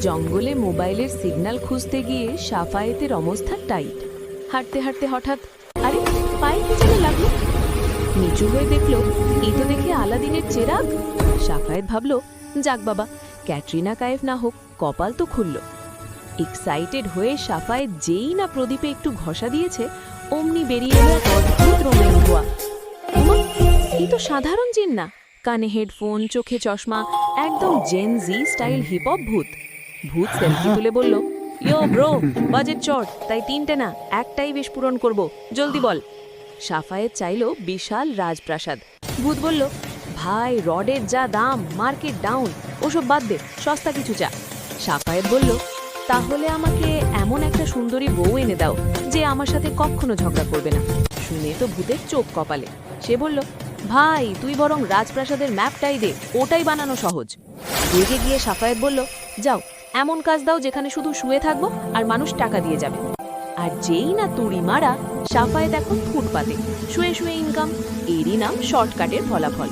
জঙ্গলে মোবাইলের সিগন্যাল খুঁজতে গিয়ে সাফায়েতের অবস্থা টাইট। হাঁটতে হাঁটতে হঠাৎ, আরে, পায়ে যেন লাগল? নিচু হয়ে দেখল, এই তো দেখে আলাদিনের চেরাগ সাফায়েত ভাবলো, যাক বাবা, ক্যাটরিনা কায়েফ না হোক, কপাল তো খুলল। এক্সাইটেড হয়ে সাফায়েত যেই না প্রদীপে একটু ঘষা দিয়েছে, অমনি বেরিয়ে এলো অদ্ভুত রঙের ধোয়া। এই তো সাধারণ জিন না। কানে হেডফোন, চোখে চশমা, একদম Gen Z style hip hop ভূত। ভূত সেলফি তুলে বলল, ইয়ো ব্রো, বাজেট চট, তাই তিনটে না, একটাই বেশ পূরণ করব, জলদি বল। সাফায়েত চাইল বিশাল রাজপ্রাসাদ। ভূত বলল, ভাই, রডের যা দাম, মার্কেট ডাউন ওসব বাদ দে, সস্তা কিছু চা সাফায়েত বলল, তাহলে আমাকে এমন একটা সুন্দরী বউ এনে দাও, যে আমার সাথে কখনো ঝগড়া করবে না। শুনে তো ভূতের চোখ কপালে। সে বলল, ভাই, তুই বরং রাজপ্রাসাদের ম্যাপটাই দে, ওটাই বানানো সহজ। রেগে গিয়ে সাফায়েত বলল, যাও এমন কাজ দাও যেখানে শুধু শুয়ে থাকব আর মানুষ টাকা দিয়ে যাবে। আর যেই না তুড়ি মারা, সাফায়েত এখন ফুটপাতে। শুয়ে শুয়ে ইনকাম এরই নাম শর্টকাটের ফলাফল।